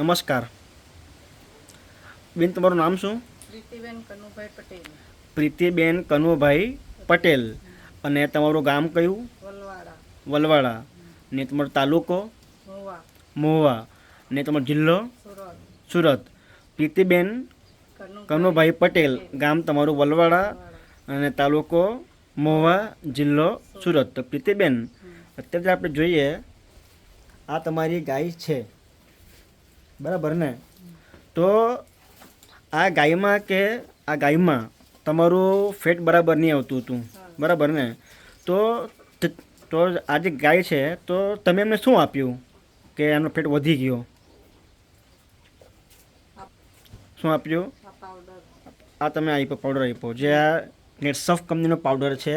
નમસ્કાર. બેન તમારું નામ શું? પ્રીતિબેન કનુભાઈ પટેલ. પ્રીતિબેન કનુભાઈ પટેલ. અને તમારું ગામ કયું? વલવાડા. વલવાડા. ને તમારો તાલુકો? મોવા. મહુવા ને તમારો જિલ્લો? સુરત. સુરત. પ્રીતિબેન કનુભાઈ પટેલ. ગામ તમારું વલવાડા અને તાલુકો મહુવા જિલ્લો સુરત. તો પ્રીતિબેન અત્યારે આપણે જોઈએ આ તમારી ગાય છે. બરાબર ને? તો આ ગાયમાં કે આ ગાયમાં તમારું ફેટ બરાબર નહીં આવતું હતું? બરાબર ને? તો તો આ જે ગાય છે તો તમે એમને શું આપ્યું કે એનો ફેટ વધી ગયો? શું આપ્યું? આ તમે આપ્યો પાવડર આપ્યો. જે આ નેટસફ કંપનીનો પાવડર છે.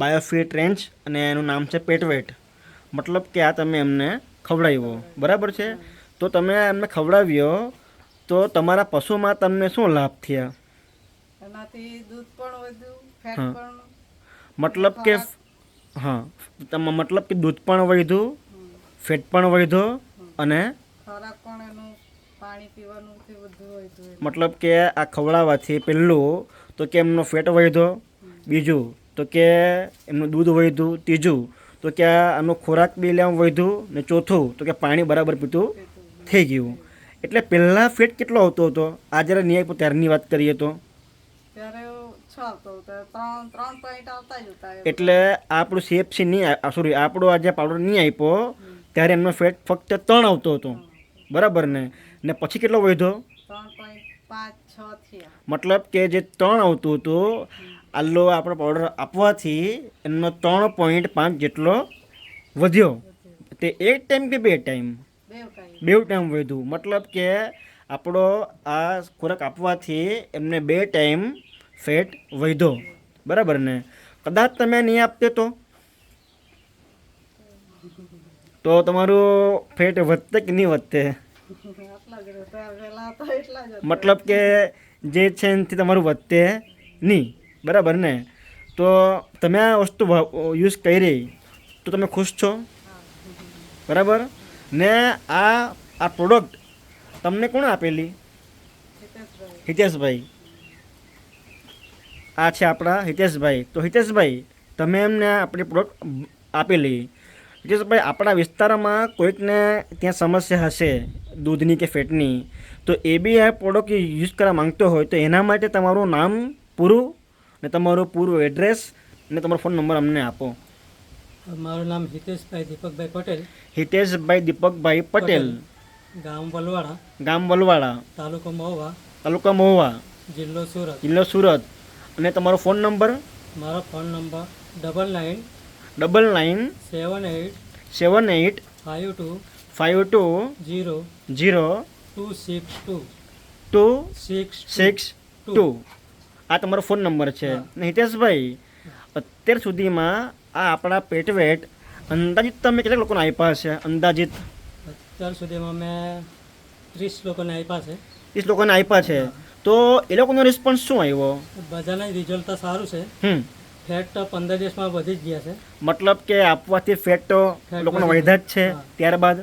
બાયોફિટ રેન્જ અને એનું નામ છે પેટવેટ મતલબ કે આ તમે એમને ખવડાવ્યો. બરાબર છે? તો તમે એમને ખવડાવ્યો તો તમારા પશુમાં તમને શું લાભ થયા? એનાથી દૂધ પણ વધ્યું ફેટ પણ મતલબ કે હા તમે મતલબ કે દૂધ પણ વધ્યું ફેટ પણ વધ્યો અને ખોરાક પણ એનું પાણી પીવાનું બધું વધ્યું મતલબ કે આ ખવડાવવાથી પહેલું તો કે એમનો ફેટ વધ્યો બીજું તો કે એમનું દૂધ વધ્યું ત્રીજું તો કે આનો ખોરાક બી લેવા વધ્યું ને ચોથું તો કે પાણી બરાબર પીતું થઈ ગયું. એટલે પહેલાં ફેટ કેટલો આવતો હતો? આ જ્યારે નહીં પર ત્યારની વાત કરીએ તો. એટલે આપણું સીએફસી નહીં સોરી આપણો આ જે પાવડર નહીં આપ્યો ત્યારે એમનો ફેટ ફક્ત ત્રણ આવતો હતો. બરાબર ને? ને પછી કેટલો વધ્યો? ત્રણ પાંચ છ મતલબ કે જે ત્રણ આવતું હતું આલ્લો આપણો પાવડર આપવાથી એમનો ત્રણ પોઈન્ટ પાંચ જેટલો વધ્યો. તે એક ટાઈમ કે બે ટાઈમ બે ટાઈમ વધ્યું મતલબ કે આપણો આ ખોરાક આપવાથી એમને બે ટાઈમ ફેટ વધ્યો બરાબર ને? કદાચ તમે નહીં આપતે તો? તો તમારું ફેટ વધતે કે નહીં વધતે? મતલબ કે જે છે એનાથી તમારું વધતે નહીં. બરાબર ને? તો તમે આ વસ્તુ યુઝ કરી તો તમે ખુશ છો? બરાબર? ને આ આ પ્રોડક્ટ તમને કોણે આપેલી? હિતેશભાઈ. આ છે આપણા હિતેશભાઈ. તો હિતેશભાઈ, તમે એમને આપણી પ્રોડક્ટ આપેલી. હિતેશભાઈ, આપણા વિસ્તારમાં કોઈકને ત્યાં સમસ્યા હશે, દૂધની કે ફેટની, તો એ બી આ પ્રોડક્ટ યુઝ કરવા માંગતો હોય તો એના માટે તમારું નામ પૂરું ને તમારું પૂરું એડ્રેસ ને તમારો ફોન નંબર અમને આપો. મારું નામ હિતેશભાઈ દીપકભાઈ પટેલ. હિતેશભાઈ દીપકભાઈ પટેલ. ગામ વલવાડા. ગામ વલવાડા. તાલુકો મહુવા. તાલુકા મહુવા. જિલ્લો સુરત. જિલ્લો સુરત. અને તમારો ફોન નંબર? મારો phone number double nine double nine seven eight seven eight five two five two zero zero two six two two six six two. આ તમારો ફોન નંબર છે. હિતેશભાઈ અત્યાર સુધીમાં આ આપણા પેટવેટ અંદાજિત તમે કેટલાક લોકોને આપ્યા છે અંદાજિત. અત્યાર સુધીમાં મેં ત્રીસ લોકોને આપ્યા છે. ત્રીસ લોકોને આપ્યા છે. તો એ લોકોનો રિસ્પોન્સ શું આવ્યો? બધાના રિઝલ્ટ તો સારું છે. હમ. ફેટ પંદર દિવસમાં વધી જ ગયા છે. મતલબ કે આપવાથી ફેટ તો લોકોનો વધ્યા જ છે. ત્યારબાદ?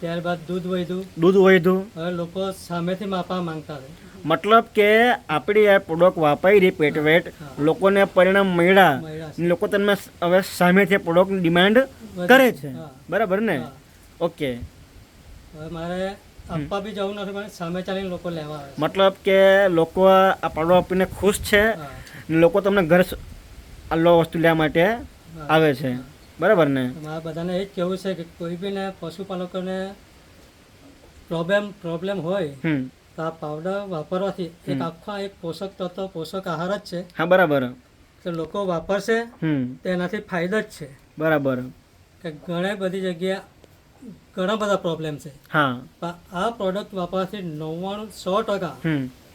ત્યારબાદ દૂધ વધ્યું દૂધ વધ્યું હવે લોકો સામેથી માપવા માંગતા છે. મતલબ કે આપણી આ પ્રોડક્ટ વાપરી પેટવેટ લોકોને પરિણામ મળ્યા. લોકો તમને હવે સામેથી પ્રોડક્ટની ડિમાન્ડ કરે છે. બરાબર ને? ઓકે. હવે મારે આપવા બી જવું નથી પણ સામે ચાલીને લોકો લેવા આવે મતલબ કે લોકો આ પાડો આપીને ખુશ છે લોકો તમને ઘર આ આલો વસ્તુ લેવા માટે આવે છે. બરાબર ને? મારા બધાને એ જ કહેવું છે કે કોઈ બી ને પશુપાલકોને પ્રોબ્લેમ પ્રોબ્લેમ હોય આ પાવડર વાપરવાથી એક આખા એક પોષક તત્વ પોષક આહાર જ છે. હા બરાબર. તો લોકો વાપરશે તેનાથી ફાયદો જ છે. બરાબર. કે ઘણી બધી જગ્યાએ ઘણા બધા પ્રોબ્લેમ છે. હા. પણ આ પ્રોડક્ટ વાપરવાથી નવ્વાણું સો ટકા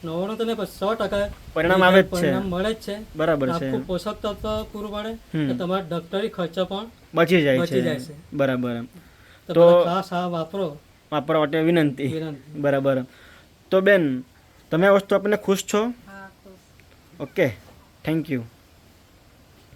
નવ્વાણું તો નહીં સો ટકા પરિણામ આવે જ છે. પરિણામ મળે જ છે. બરાબર છે. પોષક તત્વ પૂરું પડે. તો તમારો ડોક્ટરી ખર્ચો પણ બચી જાય છે. બરાબર. તો ખાસ આ વાપરો. વાપરવા માટે વિનંતી. બરાબર. તો બેન તમે આ વસ્તુ આપણને ખુશ છો? Okay thank you